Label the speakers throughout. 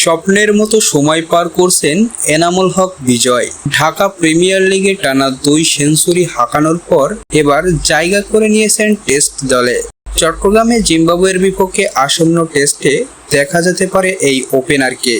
Speaker 1: স্বপ্নের মতো সময় পার করছেন এনামুল হক বিজয়। ঢাকা প্রিমিয়ার লিগে টানা দুই সেঞ্চুরি হাঁকানোর পর এবার জায়গা করে নিয়েছেন টেস্ট দলে। চট্টগ্রামে জিম্বাবুয়ের বিপক্ষে আসন্ন টেস্টে দেখা যেতে পারে এই ওপেনারকে।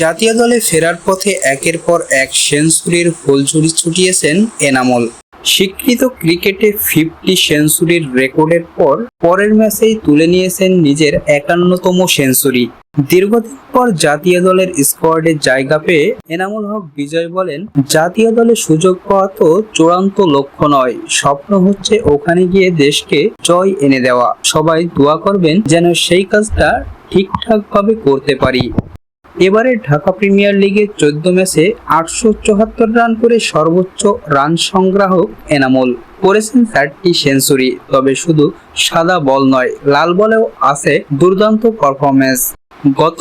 Speaker 1: জাতীয় দলে ফেরার পথে একের পর এক সেঞ্চুরির ফুলঝুরি ছুটিয়েছেন এনামুল। স্বীকৃত ক্রিকেটে ফিফটি সেঞ্চুরির রেকর্ডের পর পরের ম্যাচেই তুলে নিয়েছেন নিজের একান্নতম সেঞ্চুরি। দীর্ঘদিন পর জাতীয় দলের স্কোয়াডে জায়গা পেয়ে এনামুল হক বিজয় বলেন, জাতীয় দলে সুযোগ পাওয়া তো চূড়ান্ত লক্ষ্য নয়। স্বপ্ন হচ্ছে ওখানে গিয়ে দেশকে জয় এনে দেওয়া। সবাই দোয়া করবেন যেন সেই কাজটা ঠিকঠাকভাবে করতে পারি। এবারে ঢাকা প্রিমিয়ার লিগে চোদ্দ ম্যাচে আটশো চুয়াত্তর রান করে সর্বোচ্চ রান সংগ্রাহক এনামুল। করেছেন চারটি সেঞ্চুরি, তবে শুধু সাদা বল নয়, লাল বলেও আছে দুর্দান্ত পারফরমেন্স গত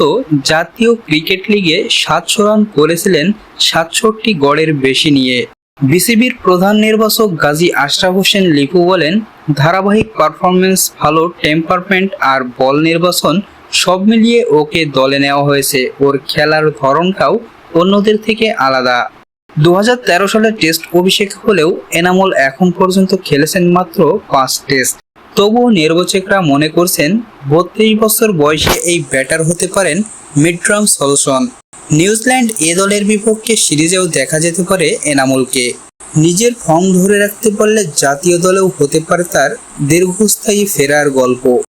Speaker 1: জাতীয় ক্রিকেট লিগে সাতশো রান করেছিলেন সাতষট্টি গড়ের বেশি নিয়ে। বিসিবির প্রধান নির্বাচক গাজী আশরাফ হোসেন লিপু বলেন, ধারাবাহিক পারফরমেন্স ভালো টেম্পারমেন্ট আর বল নির্বাচন সব মিলিয়ে ওকে দলে নেওয়া হয়েছে। ওর খেলার ধরনটাও অন্যদের থেকে আলাদা। দু হাজার তেরো সালে টেস্ট অভিষেক হলেও এনামল এখন পর্যন্ত খেলেছেন মাত্র পাঁচ টেস্ট। তবুও নির্বাচকরা মনে করছেন, বত্রিশ বছর বয়সে এই ব্যাটার হতে পারেন মিড্রাম সলসন নিউজিল্যান্ড এ দলের বিপক্ষে সিরিজেও দেখা যেতে পারে এনামুলকে। নিজের ফর্ম ধরে রাখতে পারলে জাতীয় দলেও হতে পারে তার দীর্ঘস্থায়ী ফেরার গল্প।